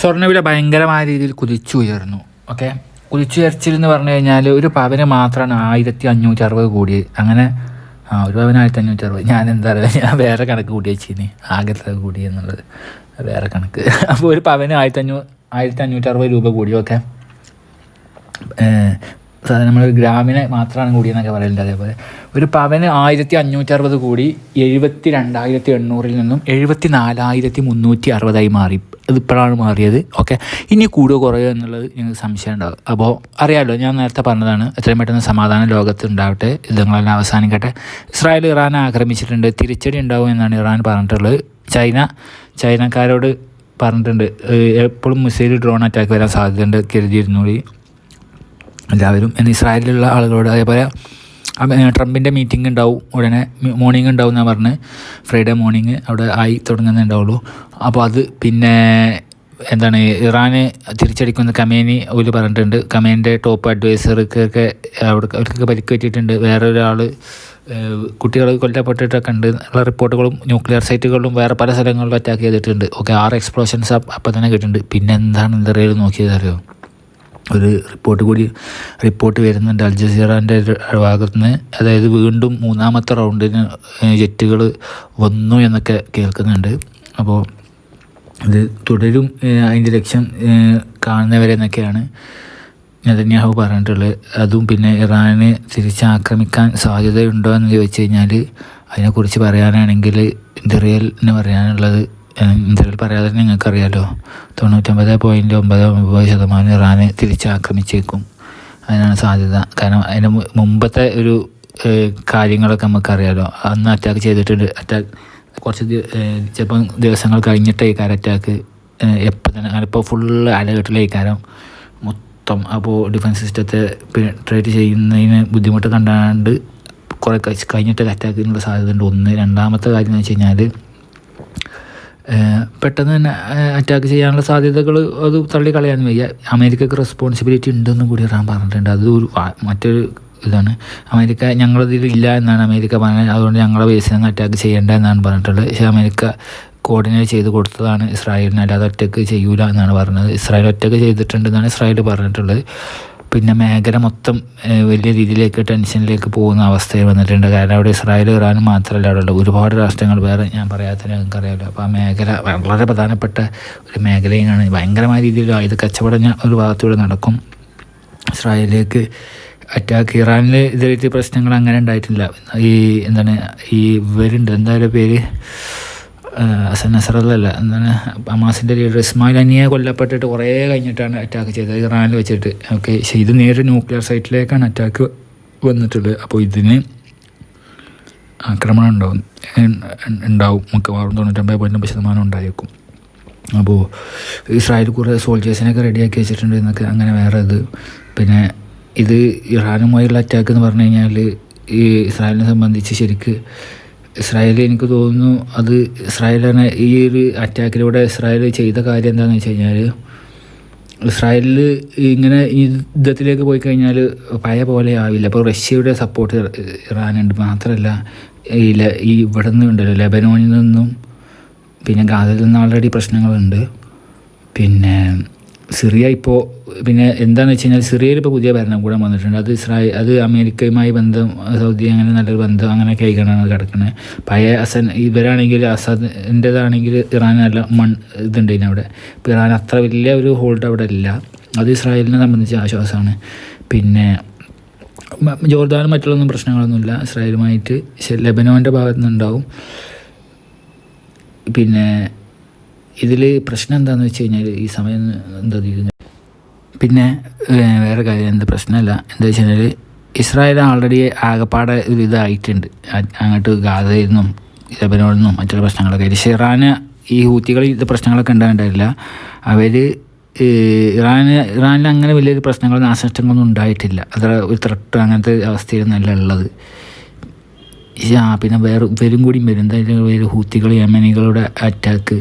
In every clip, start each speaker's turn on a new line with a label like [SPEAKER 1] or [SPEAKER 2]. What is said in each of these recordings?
[SPEAKER 1] സ്വർണവില ഭയങ്കരമായ രീതിയിൽ കുതിച്ചുയർന്നു ഓക്കെ? കുതിച്ചുയർച്ചിലെന്ന് പറഞ്ഞു കഴിഞ്ഞാൽ ഒരു പവന് മാത്രമാണ് ആയിരത്തി അഞ്ഞൂറ്റി അറുപത് കൂടി അങ്ങനെ ആ ഒരു പവന് ആയിരത്തി അഞ്ഞൂറ്റി അറുപത് ഞാൻ എന്താ പറയുക ഞാൻ വേറെ കണക്ക് കൂടി വെച്ചിന്. ആകെ കൂടി എന്നുള്ളത്. വേറെ കണക്ക്. അപ്പോൾ ഒരു പവന് ആയിരത്തി അഞ്ഞൂ ആയിരത്തി അഞ്ഞൂറ്റി അറുപത് രൂപ കൂടി ഓക്കെ? സാധാരണ നമ്മൾ ഗ്രാമിനെ മാത്രമാണ് കൂടിയെന്നൊക്കെ പറയുന്നത് അതേപോലെ. ഒരു പവന് ആയിരത്തി അഞ്ഞൂറ്റി അറുപത് കൂടി എഴുപത്തി രണ്ടായിരത്തി എണ്ണൂറിൽ നിന്നും എഴുപത്തി നാലായിരത്തി മുന്നൂറ്റി അറുപതായി മാറി. ഇതിപ്പോഴാണ് മാറിയത്. ഓക്കെ. ഇനി കൂടുക കുറയോ എന്നുള്ളത് ഞങ്ങൾക്ക് സംശയം ഉണ്ടാകും അപ്പോൾ അറിയാമല്ലോ ഞാൻ നേരത്തെ പറഞ്ഞതാണ് എത്രയും പെട്ടെന്ന് സമാധാനം ലോകത്ത് ഉണ്ടാവട്ടെ യുദ്ധങ്ങളെല്ലാം അവസാനിക്കട്ടെ. ഇസ്രായേൽ ഇറാൻ ആക്രമിച്ചിട്ടുണ്ട്. തിരിച്ചടി ഉണ്ടാവും എന്നാണ് ഇറാൻ പറഞ്ഞിട്ടുള്ളത്. ചൈന ചൈനക്കാരോട് പറഞ്ഞിട്ടുണ്ട്. എപ്പോഴും മിസൈൽ ഡ്രോൺ അറ്റാക്ക് വരാൻ സാധ്യതയുണ്ട് കരുതിയിരുന്നൂടി എല്ലാവരും. ഇസ്രായേലിലുള്ള ആളുകളോട് അതേപോലെ ട്രംപിന്റെ മീറ്റിംഗ് ഉണ്ടാവും. ഉടനെ മോർണിംഗ് ഉണ്ടാവും എന്നാണ് പറഞ്ഞ്. ഫ്രൈഡേ മോർണിംഗ് അവിടെ ആയി തുടങ്ങുന്നുണ്ടാവുള്ളൂ അപ്പോൾ അത് പിന്നെ എന്താണ് ഇറാന് തിരിച്ചടിക്കുന്ന കമേനി ഒരു പറഞ്ഞിട്ടുണ്ട്. കമേന്റെ ടോപ്പ് അഡ്വൈസർക്കൊക്കെ അവിടെ അവർക്കൊക്കെ പരിക്ക് പറ്റിയിട്ടുണ്ട്. വേറൊരാൾ കുട്ടികൾ കൊല്ലപ്പെട്ടിട്ടൊക്കെ ഉണ്ട്. ഉള്ള റിപ്പോർട്ടുകളും ന്യൂക്ലിയർ സൈറ്റുകളിലും വേറെ പല സ്ഥലങ്ങളിലും അറ്റാക്ക് ചെയ്തിട്ടുണ്ട്. ഓക്കെ ആറ് എക്സ്പ്ലോഷൻസ് അപ്പം തന്നെ കേട്ടിട്ടുണ്ട്. പിന്നെ എന്താണ് ഇന്ത്യയിൽ നോക്കിയത് അറിയോ ഒരു റിപ്പോർട്ട് കൂടി റിപ്പോർട്ട് വരുന്നുണ്ട്. അൽ ഭാഗത്ത് നിന്ന് അതായത് വീണ്ടും മൂന്നാമത്തെ റൗണ്ടിന് ജെറ്റുകൾ വന്നു എന്നൊക്കെ കേൾക്കുന്നുണ്ട്. അപ്പോൾ ഇത് തുടരും അതിന്റെ ലക്ഷ്യം കാണുന്നവരെ എന്നൊക്കെയാണ് നെതന്യാഹു പറഞ്ഞിട്ടുള്ളത്. അതും പിന്നെ ഇറാനെ തിരിച്ചാക്രമിക്കാൻ സാധ്യതയുണ്ടോ എന്ന് ചോദിച്ചു കഴിഞ്ഞാൽ അതിനെക്കുറിച്ച് പറയാനാണെങ്കിൽ ഇന്ത്യറിയലിന് പറയാനുള്ളത് ഇന്ത്യയിൽ പറയാതെ നിങ്ങൾക്കറിയാലോ. തൊണ്ണൂറ്റൊമ്പത് പോയിന്റ് ഒമ്പത് ഒമ്പത് ശതമാനം ഇറാൻ തിരിച്ചാക്രമിച്ചേക്കും. അതിനാണ് സാധ്യത. കാരണം അതിന് മുമ്പത്തെ ഒരു കാര്യങ്ങളൊക്കെ നമുക്കറിയാലോ. അന്ന് അറ്റാക്ക് ചെയ്തിട്ടുണ്ട്. അറ്റാക്ക് കുറച്ച് ചിലപ്പം ദിവസങ്ങൾ കഴിഞ്ഞിട്ട് ഈ കാര്യം അറ്റാക്ക് എപ്പോൾ തന്നെ ഇപ്പോൾ ഫുള്ള് അലകെട്ടിലേക്കാരം മൊത്തം അപ്പോൾ ഡിഫൻസ് സിസ്റ്റത്തെ പെnetrate ചെയ്യുന്നതിന് ബുദ്ധിമുട്ട് കണ്ടാണ്ട് കുറേ കഴിഞ്ഞിട്ട് അറ്റാക്കിനുള്ള സാധ്യത ഉണ്ട് ഒന്ന്. രണ്ടാമത്തെ കാര്യം എന്ന് വെച്ച് കഴിഞ്ഞാൽ പെട്ടെന്ന് തന്നെ അറ്റാക്ക് ചെയ്യാനുള്ള സാധ്യതകൾ അത് തള്ളിക്കളയാൻ വയ്യ. അമേരിക്കക്ക് റെസ്പോൺസിബിലിറ്റി ഉണ്ടെന്നും കൂടി ഇറാൻ പറഞ്ഞിട്ടുണ്ട്. അത് ഒരു മറ്റൊരു ഇതാണ്. അമേരിക്ക ഞങ്ങളതിൽ ഇല്ല എന്നാണ് അമേരിക്ക പറഞ്ഞത്. അതുകൊണ്ട് ഞങ്ങളെ ബേസിൽ നിന്ന് അറ്റാക്ക് ചെയ്യേണ്ട എന്നാണ് പറഞ്ഞിട്ടുള്ളത്. പക്ഷേ അമേരിക്ക കോർഡിനേറ്റ് ചെയ്ത് കൊടുത്തതാണ് ഇസ്രായേലിന്. അല്ലാതെ ഒറ്റയ്ക്ക് ചെയ്യൂല എന്നാണ് പറഞ്ഞത്. ഇസ്രായേൽ ഒറ്റയ്ക്ക് ചെയ്തിട്ടുണ്ടെന്നാണ് ഇസ്രായേൽ പറഞ്ഞിട്ടുള്ളത്. പിന്നെ മേഖല മൊത്തം വലിയ രീതിയിലേക്ക് ടെൻഷനിലേക്ക് പോകുന്ന അവസ്ഥയിൽ വന്നിട്ടുണ്ട്. കാരണം അവിടെ ഇസ്രായേൽ ഇറാനും മാത്രമല്ല അവിടെ ഉള്ളത്. ഒരുപാട് രാഷ്ട്രങ്ങൾ വേറെ ഞാൻ പറയാത്ത നിങ്ങൾക്കറിയാമല്ലോ അപ്പോൾ ആ മേഖല വളരെ പ്രധാനപ്പെട്ട ഒരു മേഖലയാണ് ഭയങ്കരമായ രീതിയിൽ ആയുധ കച്ചവടം ഒരു ഭാഗത്തൂടെ നടക്കും. ഇസ്രായേലിലേക്ക് അറ്റാക്ക് ഇറാനിൽ ഇതേ പ്രശ്നങ്ങൾ അങ്ങനെ ഉണ്ടായിട്ടില്ല. ഈ എന്താണ് ഈ ഇവരുണ്ട്. എന്തായാലും പേര്? ഹസൻ നസറല്ല എന്താണ് ഹമാസിന്റെ ലീഡർ ഇസ്മായിൽ അനിയെ കൊല്ലപ്പെട്ടിട്ട് കുറേ കഴിഞ്ഞിട്ടാണ് അറ്റാക്ക് ചെയ്തത്. ഇറാനിൽ വെച്ചിട്ട്. ഓക്കെ പക്ഷേ ഇത് നേരെ ന്യൂക്ലിയർ സൈറ്റിലേക്കാണ് അറ്റാക്ക് വന്നിട്ടുള്ളത്. അപ്പോൾ ഇതിന് ആക്രമണം ഉണ്ടാവും. ഉണ്ടാവും മിക്കവാറും തൊണ്ണൂറ്റമ്പത് പോയിന്റ് ശതമാനം ഉണ്ടായേക്കും. അപ്പോൾ ഇസ്രായേൽ കുറേ സോൾജേഴ്സിനൊക്കെ റെഡിയാക്കി വെച്ചിട്ടുണ്ട് എന്നൊക്കെ അങ്ങനെ വേറെ ഇത്. പിന്നെ ഇത് ഇറാനുമായുള്ള അറ്റാക്ക് എന്ന് പറഞ്ഞു കഴിഞ്ഞാൽ ഈ ഇസ്രായേലിനെ സംബന്ധിച്ച് ശരിക്ക് ഇസ്രായേൽ എനിക്ക് തോന്നുന്നു അത് ഇസ്രായേലാണ് ഈ ഒരു അറ്റാക്കിലൂടെ ഇസ്രായേൽ ചെയ്ത കാര്യം എന്താണെന്ന് വെച്ച് കഴിഞ്ഞാൽ ഇസ്രായേലിൽ ഇങ്ങനെ യുദ്ധത്തിലേക്ക് പോയി കഴിഞ്ഞാൽ പഴയ പോലെ ആവില്ല. അപ്പോൾ റഷ്യയുടെ സപ്പോർട്ട് ഇറാനുണ്ട്. മാത്രമല്ല ഈ ഈ ഇവിടെ നിന്നുണ്ടല്ലോ ലെബനോണിൽ നിന്നും പിന്നെ ഗാസയിൽ നിന്ന് ആൾറെഡി പ്രശ്നങ്ങളുണ്ട്. പിന്നെ സിറിയ ഇപ്പോൾ പിന്നെ എന്താണെന്ന് വെച്ച് കഴിഞ്ഞാൽ സിറിയയിൽ ഇപ്പോൾ പുതിയ ഭരണകൂടം വന്നിട്ടുണ്ട്. അത് ഇസ്രായേൽ അത് അമേരിക്കയുമായി ബന്ധം സൗദി അങ്ങനെ നല്ലൊരു ബന്ധം അങ്ങനെയൊക്കെ ആയിക്കാണ് കിടക്കുന്നത് പഴയ അസൻ ഇവരാണെങ്കിൽ അസദിന്റെതാണെങ്കിൽ ഇറാൻ നല്ല മൺ ഇതുണ്ട് അവിടെ. ഇപ്പോൾ ഇറാൻ അത്ര വലിയ ഒരു ഹോൾഡ് അവിടെ ഇല്ല. അത് ഇസ്രായേലിനെ സംബന്ധിച്ച് ആശ്വാസമാണ്. പിന്നെ ജോർദാനും മറ്റുള്ളൊന്നും പ്രശ്നങ്ങളൊന്നുമില്ല. ഇസ്രായേലുമായിട്ട് ലെബനോന്റെ ഭാഗത്തുനിന്നുണ്ടാവും. പിന്നെ ഇതിൽ പ്രശ്നം എന്താണെന്ന് വെച്ച് കഴിഞ്ഞാൽ ഈ സമയം എന്താ പിന്നെ വേറെ കാര്യം എന്താ പ്രശ്നമല്ല എന്താ വെച്ച് കഴിഞ്ഞാൽ ഇസ്രായേൽ ആൾറെഡി ആകപ്പാടെ ഒരു ഇതായിട്ടുണ്ട്. അങ്ങോട്ട് ഗാദയിൽ നിന്നും ലബനോളിൽ നിന്നും മറ്റുള്ള പ്രശ്നങ്ങളൊക്കെ പക്ഷേ ഇറാന് ഈ ഹൂത്തികൾ ഇത് പ്രശ്നങ്ങളൊക്കെ ഉണ്ടായിട്ടില്ല അവർ ഇറാന് ഇറാനിൽ അങ്ങനെ വലിയൊരു പ്രശ്നങ്ങളോ നാശനഷ്ടങ്ങളൊന്നും ഉണ്ടായിട്ടില്ല. അത്ര ഒരു ത്രട്ട് അങ്ങനത്തെ അവസ്ഥയിലൊന്നല്ല ഉള്ളത്. ആ പിന്നെ വേറെ വരും കൂടിയും വരും. എന്തായാലും ഹൂത്തികൾ യമനികളുടെ അറ്റാക്ക്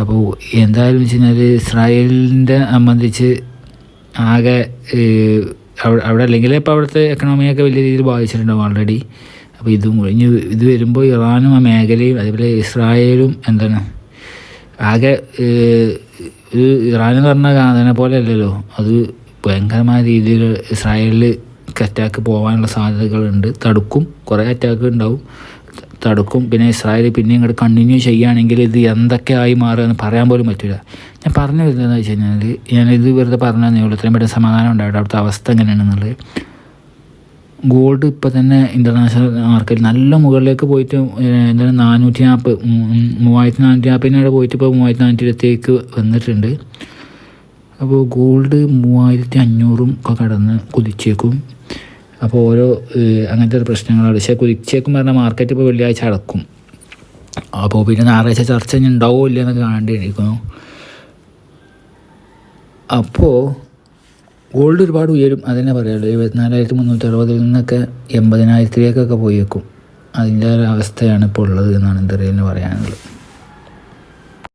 [SPEAKER 1] അപ്പോൾ എന്തായാലും വെച്ച് കഴിഞ്ഞാൽ ഇസ്രായേലിന്റെ സംബന്ധിച്ച് ആകെ അവിടെ അല്ലെങ്കിൽ ഇപ്പോൾ അവിടുത്തെ എക്കണോമിയൊക്കെ വലിയ രീതിയിൽ ബാധിച്ചിട്ടുണ്ടാവും ഓൾറെഡി അപ്പോൾ ഇതും ഇനി ഇത് വരുമ്പോൾ ഇറാനും ആ മേഖലയും അതേപോലെ ഇസ്രായേലും എന്താണ്? ആകെ ഒരു ഇറാൻ എന്ന് പറഞ്ഞ അതിനെ പോലെ അല്ലല്ലോ. അത് ഭയങ്കരമായ രീതിയിൽ ഇസ്രായേലിൽ അറ്റാക്ക് പോകാനുള്ള സാധ്യതകളുണ്ട് തടുക്കും കുറേ അറ്റാക്ക് ഉണ്ടാവും. തടുക്കും. പിന്നെ ഇസ്രായേൽ പിന്നെ ഇങ്ങോട്ട് കണ്ടിന്യൂ ചെയ്യുകയാണെങ്കിൽ ഇത് എന്തൊക്കെ ആയി മാറുമെന്ന് പറയാൻ പോലും പറ്റില്ല ഞാൻ പറഞ്ഞു വരുന്നതെന്ന് വെച്ച് കഴിഞ്ഞാൽ ഞാനിത് വെറുതെ പറഞ്ഞതേ ഉള്ളൂ. ഇത്രയും പെട്ടെന്ന് സമാധാനം ഉണ്ടായിട്ട് അവിടുത്തെ അവസ്ഥ എങ്ങനെയാണെന്നുള്ളത് ഗോൾഡ് ഇപ്പോൾ തന്നെ ഇന്റർനാഷണൽ മാർക്കറ്റിൽ നല്ല മുകളിലേക്ക് പോയിട്ട് എന്താണ് നാനൂറ്റി നാൽപ്പത് മൂവായിരത്തി നാനൂറ്റി നാൽപ്പതിനോട് പോയിട്ട് ഇപ്പോൾ മൂവായിരത്തി നാനൂറ്റി ഇരുപത്തേക്ക് വന്നിട്ടുണ്ട്. അപ്പോൾ ഗോൾഡ് മൂവായിരത്തി അഞ്ഞൂറും ഒക്കെ കടന്ന് കുതിച്ചേക്കും. അപ്പോൾ ഓരോ അങ്ങനത്തെ ഒരു പ്രശ്നങ്ങളാണ്. പക്ഷേ കുതിച്ചേക്കും പറഞ്ഞാൽ മാർക്കറ്റ് ഇപ്പോൾ വെള്ളിയാഴ്ച അടക്കും അപ്പോൾ പിന്നെ ഞായറാഴ്ച ചർച്ച ഇനി ഉണ്ടാവുമോ ഇല്ല എന്നൊക്കെ കാണേണ്ടിയിരിക്കുന്നു അപ്പോൾ ഗോൾഡ് ഒരുപാട് ഉയരും. അതന്നെ പറയുള്ളൂ എഴുപത്തിനാലായിരത്തി മുന്നൂറ്റി അറുപതിൽ നിന്നൊക്കെ എൺപതിനായിരത്തിലേക്കൊക്കെ പോയേക്കും. അതിന്റെ ഒരു അവസ്ഥയാണ് ഇപ്പോൾ ഉള്ളത് എന്നാണ് അറിയാൻ പറയാനുള്ളത്.